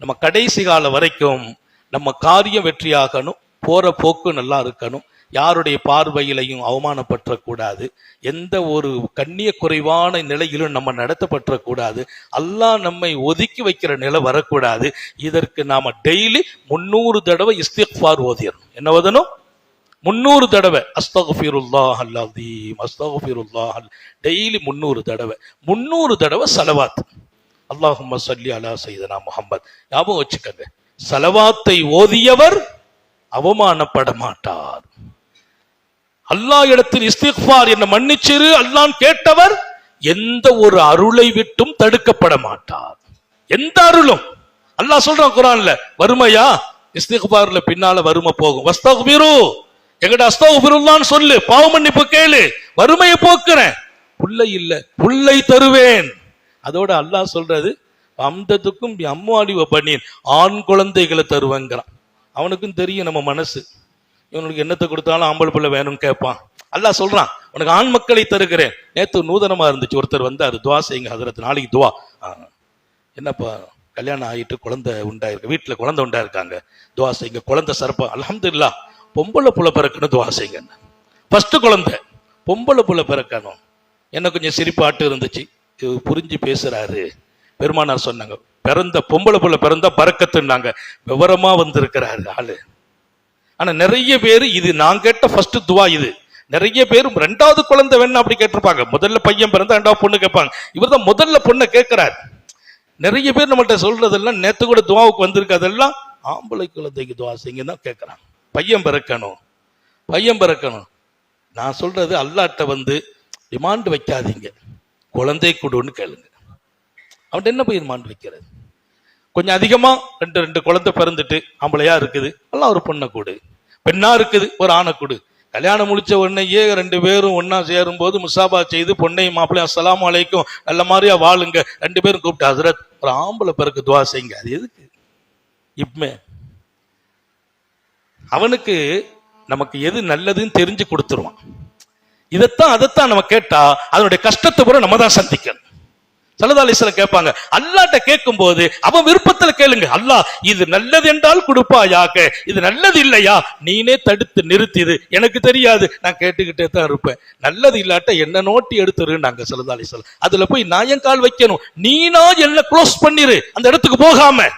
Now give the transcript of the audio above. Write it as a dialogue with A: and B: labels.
A: நம்ம கடைசி காலம் வரைக்கும் நம்ம காரியம் வெற்றியாகணும் போற போக்கு நல்லா இருக்கணும். யாருடைய பார்வையிலையும் அவமானப்பற்றக்கூடாது. எந்த ஒரு கண்ணிய குறைவான நிலையிலும் நம்ம நடத்தப்பற்றக்கூடாது. அல்லாஹ் நம்மை ஒதுக்கி வைக்கிற நிலை வரக்கூடாது. இதற்கு நாம டெய்லி முன்னூறு தடவை இஸ்திக்ஃபார் ஓதிடணும் என்ன ஓதணும்? முன்னூறு தடவை. அஸ்தகுஃபிருல்லாஹ் அல்லாதீம் அஸ்தகுஃபிருல்லாஹ் டெய்லி முன்னூறு தடவை. முன்னூறு தடவை செலவாத்து அல்லாஹும் சல்லி அலா சைதனா முஹம்மத். ஞாபகம் வச்சுக்கங்க. சலவாத்தை ஓதியவர் அவமானப்பட மாட்டார் அல்லாஹ் இடத்தில் இஸ்திக்பார் என்ன மன்னிச்சிரு அல்லாஹ் கேட்டவர் எந்த ஒரு அருளை விட்டும் தடுக்கப்பட மாட்டார் எந்த அருளும்? அல்லாஹ் சொல்றான் குரான்ல வறுமையா? இஸ்திக்ஃபார்ல பின்னால வறுமை போகும். வஸ்தகுபிரு எங்கட அஸ்தகுபிருல்லான்னு சொல்லு. பாவ மன்னிப்பு கேளு. வறுமையை போக்குறேன். புல்லை இல்ல புல்லை தருவேன். அதோட அல்லாஹ் சொல்றது அம்தத்துக்கும் அம்மாடிவ பண்ணின் ஆண் குழந்தைகளை தருவங்கிறான். அவனுக்கும் தெரியும் நம்ம மனசு. இவனுக்கு என்னத்தை கொடுத்தாலும் ஆம்பளை பிள்ளை வேணும்னு கேட்பான். அல்லாஹ் சொல்றான் உனக்கு ஆண் மக்களை தருகிறேன். நேற்று நூதனமா இருந்துச்சு ஒருத்தர் வந்தாரு துவா செய்யுங்க ஹதரத் நாளைக்கு துவா. என்னப்பா கல்யாணம் ஆகிட்டு குழந்தை உண்டாயிருக்கு வீட்டில் குழந்தை உண்டாயிருக்காங்க துவா செய்யுங்க குழந்தை சரப்பா அல்ஹம்துலில்லாஹ் பொம்பளை புள்ள பிறக்கணும் துவா செய்யுங்க. ஃபர்ஸ்ட் குழந்தை பொம்பளை புள்ள பிறக்கணும். என்ன கொஞ்சம் சிரிப்பாட்டு இருந்துச்சு. புரிஞ்சு பேசுறாரு. பெருமானார் சொன்னாங்க பிறந்த பொம்பளை புள்ள பிறந்தா பறக்கத்துன்னாங்க. விவரமா வந்திருக்கிறாரு ஆளு. ஆனா நிறைய பேர் இது நான் கேட்ட ஃபர்ஸ்ட் துவா இது. நிறைய பேர் ரெண்டாவது குழந்தை வேணும் அப்படி கேட்டிருப்பாங்க. முதல்ல பையன் பிறந்தா ரெண்டாவது பொண்ணு கேட்பாங்க. இவர் தான் முதல்ல பொண்ணை கேட்கிறார். நிறைய பேர் நம்மள்ட்ட சொல்றதெல்லாம் நேத்து கூட துவாவுக்கு வந்திருக்கு. அதெல்லாம் ஆம்பளை குழந்தைக்கு துவா செய்யுங்க தான் கேட்கறாங்க. பையன் பிறக்கணும். பையன் பிறக்கணும். நான் சொல்றது அல்லாட்ட வந்து டிமாண்ட் வைக்காதீங்க. குழந்தை கொடுன்னு கேளுங்க. அவன்கிட்ட என்ன போய் மாண்டு வைக்கிறது? கொஞ்சம் அதிகமா ரெண்டு ரெண்டு குழந்தை பிறந்துட்டு ஆம்பளையா இருக்குது. எல்லாம் ஒரு பொண்ணை கொடு. பெண்ணா இருக்குது ஒரு ஆணை கொடு. கல்யாணம் முடிச்ச உடனேயே ரெண்டு பேரும் ஒன்னா சேரும் போது முசாபா செய்து பொண்ணையும் மாப்பிள்ளையும் அஸ்லாம் அலைக்கும் நல்ல மாதிரியா வாழுங்க. ரெண்டு பேரும் கூப்பிட்டு ஹசரத் ஒரு ஆம்பளை பிறகு துவா செய்யுங்க. அது எதுக்கு? இப்பமே அவனுக்கு நமக்கு எது நல்லதுன்னு தெரிஞ்சு கொடுத்துருவான். இதைத்தான் அதைத்தான் நம்ம கேட்டா அதனுடைய கஷ்டத்தை கூட நம்ம தான் சந்திக்கணும். சலதாலிஸ்வரம் கேட்பாங்க அல்லாட்ட கேட்கும் போது அவன் விருப்பத்தில் கேளுங்க அல்லாஹ் இது நல்லது என்றால் கொடுப்பாயாக இது நல்லது இல்லையா? நீனே தடுத்து நிறுத்திது எனக்கு தெரியாது நான் கேட்டுக்கிட்டே தான் இருப்பேன். நல்லது இல்லாட்ட என்ன நோட்டி எடுத்துருன்னாங்க சலதாலிஸ்வரம் அதுல போய் நான் என் கால் வைக்கணும்? நீனா என்ன க்ளோஸ் பண்ணிரு அந்த இடத்துக்கு போகாம.